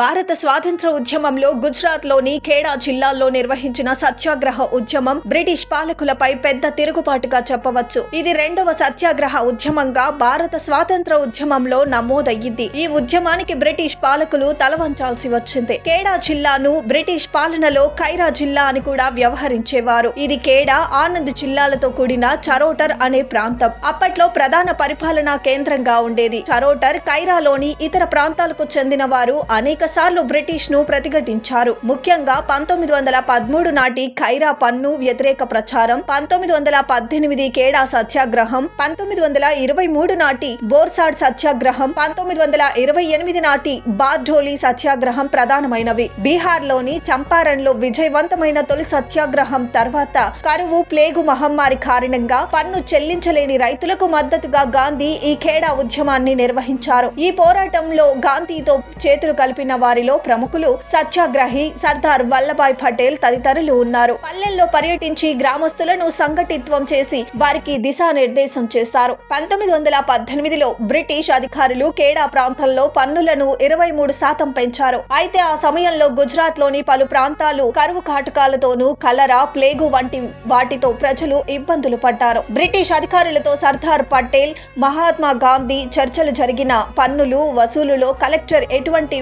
భారత స్వాతంత్ర ఉద్యమంలో గుజరాత్లోని ఖేడా జిల్లాల్లో నిర్వహించిన సత్యాగ్రహ ఉద్యమం బ్రిటిష్ పాలకులపై పెద్ద తిరుగుబాటుగా చెప్పవచ్చు. ఇది రెండవ సత్యాగ్రహ ఉద్యమంగా భారత స్వాతంత్ర ఉద్యమంలో నమోదయ్యింది. ఈ ఉద్యమానికి బ్రిటిష్ పాలకులు తలవంచాల్సి వచ్చింది. ఖేడా జిల్లాను బ్రిటిష్ పాలనలో ఖైరా జిల్లా అని కూడా వ్యవహరించేవారు. ఇది ఖేడా ఆనంద్ జిల్లాలతో కూడిన చరోటర్ అనే ప్రాంతం. అప్పట్లో ప్రధాన పరిపాలనా కేంద్రంగా ఉండేది. చరోటర్ ఖైరాలోని ఇతర ప్రాంతాలకు చెందిన వారు అనేక సార్లు బ్రిటిష్ను ప్రతిఘటించారు. ముఖ్యంగా పంతొమ్మిది వందల పదమూడు నాటి ఖైరా పన్ను వ్యతిరేక ప్రచారం పంతొమ్మిది వందల పద్దెనిమిది కేడా సత్యాగ్రహం పంతొమ్మిది వందల ఇరవై మూడు నాటి బోర్సాడ్ సత్యాగ్రహం పంతొమ్మిది వందల ఇరవై ఎనిమిది నాటి బార్డోలీ సత్యాగ్రహం ప్రధానమైనవి. బీహార్లోని చంపారణ్లో విజయవంతమైన తొలి సత్యాగ్రహం తర్వాత కరువు ప్లేగు మహమ్మారి కారణంగా పన్ను చెల్లించలేని రైతులకు మద్దతుగా గాంధీ ఈ ఖేడా ఉద్యమాన్ని నిర్వహించారు. ఈ పోరాటంలో గాంధీతో చేతులు కలిపిన వారిలో ప్రముఖులు సత్యాగ్రహి సర్దార్ వల్లభాయ్ పటేల్ తదితరులు ఉన్నారు. పల్లెల్లో పర్యటించి గ్రామస్తులను సంఘటిత్వం చేసి వారికి దిశానిర్దేశం చేస్తారు. పంతొమ్మిది వందల పద్దెనిమిదిలో బ్రిటిష్ అధికారులు కేడా ప్రాంతంలో పన్నులను ఇరవై మూడు శాతం పెంచారు. అయితే ఆ సమయంలో గుజరాత్లోని పలు ప్రాంతాలు కరువు కాటకాలతోనూ కలరా ప్లేగు వంటి వాటితో ప్రజలు ఇబ్బందులు పడ్డారు. బ్రిటిష్ అధికారులతో సర్దార్ పటేల్ మహాత్మా గాంధీ చర్చలు జరిగిన పన్నులు వసూలులో కలెక్టర్ ఎటువంటి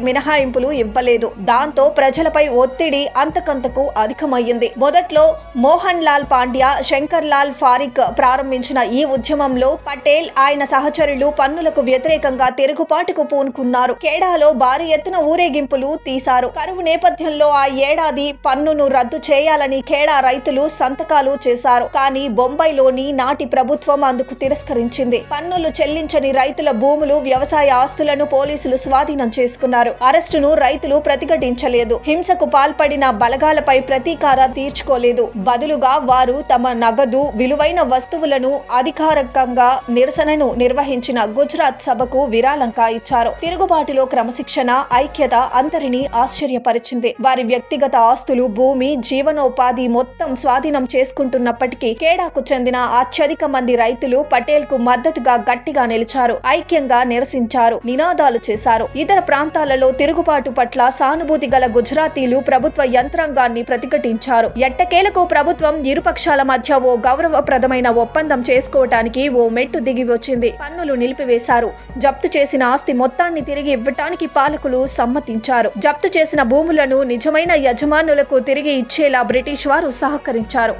మినహాయింపులు ఇవ్వలేదు. దాంతో ప్రజలపై ఒత్తిడి అంతకంతకు అధికమయ్యింది. మొదట్లో మోహన్ లాల్ పాండ్యా శంకర్ లాల్ ఫారిక్ ప్రారంభించిన ఈ ఉద్యమంలో పటేల్ ఆయన సహచరులు పన్నులకు వ్యతిరేకంగా తిరుగుబాటుకు పూనుకున్నారు. కేడాలో భారీ ఎత్తున ఊరేగింపులు తీశారు. కరువు నేపథ్యంలో ఆ ఏడాది పన్నును రద్దు చేయాలని కేడా రైతులు సంతకాలు చేశారు. కానీ బొంబాయిలోని నాటి ప్రభుత్వం అందుకు తిరస్కరించింది. పన్నులు చెల్లించని రైతుల భూములు వ్యవసాయ ఆస్తులను పోలీసులు స్వాధీనం చేసుకున్నారు. అరెస్టును రైతులు ప్రతిఘటించలేదు. హింసకు పాల్పడిన బలగాలపై ప్రతీకార తీర్చుకోలేదు. బదులుగా వారు తమ నగదు విలువైన వస్తువులను అధికారికంగా నిరసనను నిర్వహించిన గుజరాత్ సభకు విరాళంగా ఇచ్చారు. తిరుగుబాటులో క్రమశిక్షణ ఐక్యత అంతరిని ఆశ్చర్యపరిచింది. వారి వ్యక్తిగత ఆస్తులు భూమి జీవనోపాధి మొత్తం స్వాధీనం చేసుకుంటున్నప్పటికీ కేడాకు చెందిన అత్యధిక మంది రైతులు పటేల్కు మద్దతుగా గట్టిగా నిలిచారు. ఐక్యంగా నిరసించారు. నినాదాలు చేశారు. ఇతర ప్రాంతాలలో తిరుగు తిరుగుబాటు పట్ల సానుభూతి గల గుజరాతీలు ప్రభుత్వ యంత్రాంగాన్ని ప్రతిఘటించారు. ఎట్టకేలకు ప్రభుత్వం ఇరుపక్షాల మధ్య ఓ గౌరవప్రదమైన ఒప్పందం చేసుకోవటానికి ఓ మెట్టు దిగి వచ్చింది. పన్నులు నిలిపివేశారు. జప్తు చేసిన ఆస్తి మొత్తాన్ని తిరిగి ఇవ్వటానికి పాలకులు సమ్మతించారు. జప్తు చేసిన భూములను నిజమైన యజమానులకు తిరిగి ఇచ్చేలా బ్రిటిష్ వారు సహకరించారు.